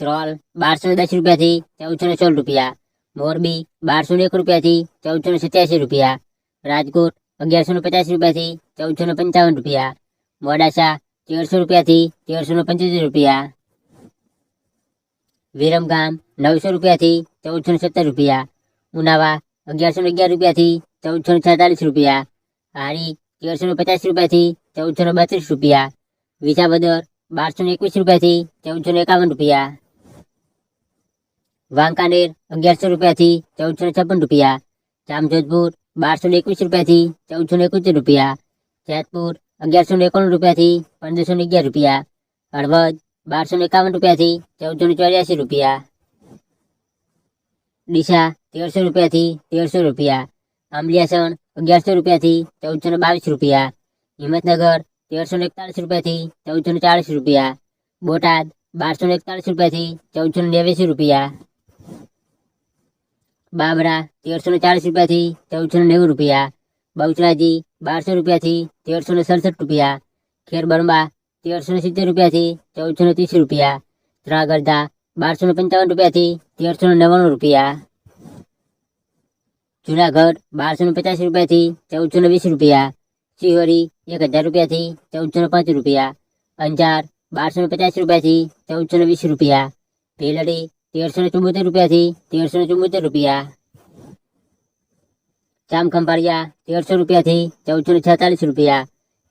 ત્રોલ બારસો ને દસ રૂપિયાથી ચૌદસો ને સોળ રૂપિયા મોરબી બારસો ને એક રૂપિયાથી ચૌદસો ને સત્યાસી રૂપિયા રાજકોટ અગિયારસો ને પચાસ રૂપિયાથી ચૌદસો ને પંચાવન રૂપિયા મોડાસા તેરસો રૂપિયાથી તેરસો ને પંચોતેર રૂપિયા વિરમગામ નવસો રૂપિયાથી ચૌદસો ને સત્તર રૂપિયા ઉનાવા અગિયારસો ને અગિયાર રૂપિયાથી ચૌદસો ને છેતાલીસ રૂપિયા હારી તેરસો ને પચાસ રૂપિયાથી ચૌદસો ને બત્રીસ રૂપિયા વિસાવદર બારસો ને એકવીસ રૂપિયાથી ચૌદસો ને એકાવન રૂપિયા વાંકાનેર અગિયારસો રૂપિયાથી ચૌદસો ને છપ્પન રૂપિયા જામજોધપુર બારસો ને એકવીસ રૂપિયાથી ચૌદસો ને એકોતેર રૂપિયા જેતપુર અગિયારસો ને એકાણું રૂપિયાથી પંદરસો ને અગિયાર રૂપિયા હળવદ બારસો ને એકાવન રૂપિયાથી ચૌદસો ને ચોર્યાસી રૂપિયા ડીસા તેરસો રૂપિયાથી તેરસો રૂપિયા આંબલિયાસણ અગિયારસો રૂપિયાથી ચૌદસો ને બાવીસ રૂપિયા હિંમતનગર તેરસો ને એકતાલીસ રૂપિયાથી ચૌદસો ને ચાલીસ રૂપિયા બોટાદ બારસો ને એકતાલીસ રૂપિયાથી ચૌદસો ને નેવ્યાસી રૂપિયા બાબરા તેરસો ને ચાલીસ રૂપિયાથી ચૌદસો ને નેવું રૂપિયા બહુચરાજી બારસો રૂપિયાથી તેરસો ને સડસઠ રૂપિયા ખેરબરંબા તેરસો ને સિત્તેર રૂપિયાથી ચૌદસો ને ત્રીસ રૂપિયા ત્રાગરધા બારસો ને પંચાવન રૂપિયાથી તેરસો ને નવ્વાણું રૂપિયા જુનાગઢ બારસો ને પચાસ રૂપિયાથી ચૌદસો ને વીસ રૂપિયા શિહોરી એક હજાર રૂપિયાથી ચૌદસો ને પાંચ રૂપિયા અંજાર બારસો ને પચાસ રૂપિયાથી ચૌદસો ને વીસ રૂપિયા ભેલડી તેરસો ને ચુમ્મોતેર રૂપિયાથી તેરસો ને ચુમ્મોતેર રૂપિયા જામખંભાળિયા તેરસો રૂપિયાથી ચૌદસો ને છેતાલીસ રૂપિયા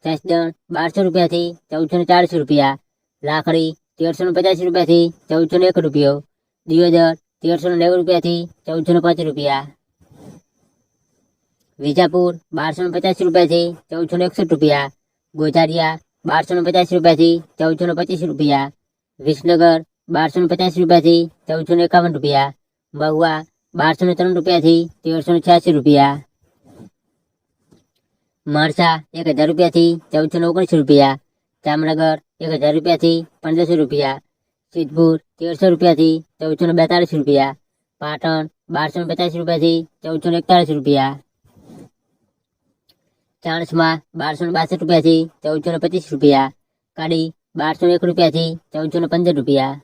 જસદણ બારસો રૂપિયાથી ચૌદસો ને ચાલીસ રૂપિયા લાખડી તેરસો ને પચાસ રૂપિયાથી ચૌદસો ને એક રૂપિયો દિયોદર તેરસો ને નેવું રૂપિયાથી ચૌદસો ને પાંચ રૂપિયા વિજાપુર બારસો ને પચાસ રૂપિયાથી ચૌદસો ને એકસઠ રૂપિયા ગોઝારિયા બારસો ને પચાસ રૂપિયાથી ચૌદસો ને પચીસ રૂપિયા વિસનગર બારસો ને પચાસ રૂપિયાથી ચૌદસો ને એકાવન રૂપિયા મહુવા બારસો ને ત્રણ રૂપિયાથી તેરસો ને છ્યાસી રૂપિયા માણસા એક હજાર રૂપિયાથી ચૌદસો ને ઓગણીસ રૂપિયા જામનગર એક હજાર રૂપિયાથી પંદરસો રૂપિયા સિદ્ધપુર તેરસો રૂપિયાથી ચૌદસો ને બેતાલીસ રૂપિયા પાટણ બારસો ને પચાસ રૂપિયાથી ચૌદસો ને એકતાલીસ રૂપિયા ચાણસમાં બારસો ને બાસઠ રૂપિયાથી ચૌદસો ને પચીસ રૂપિયા કાડી બારસો ને એક રૂપિયાથી ચૌદસો ને પંદર રૂપિયા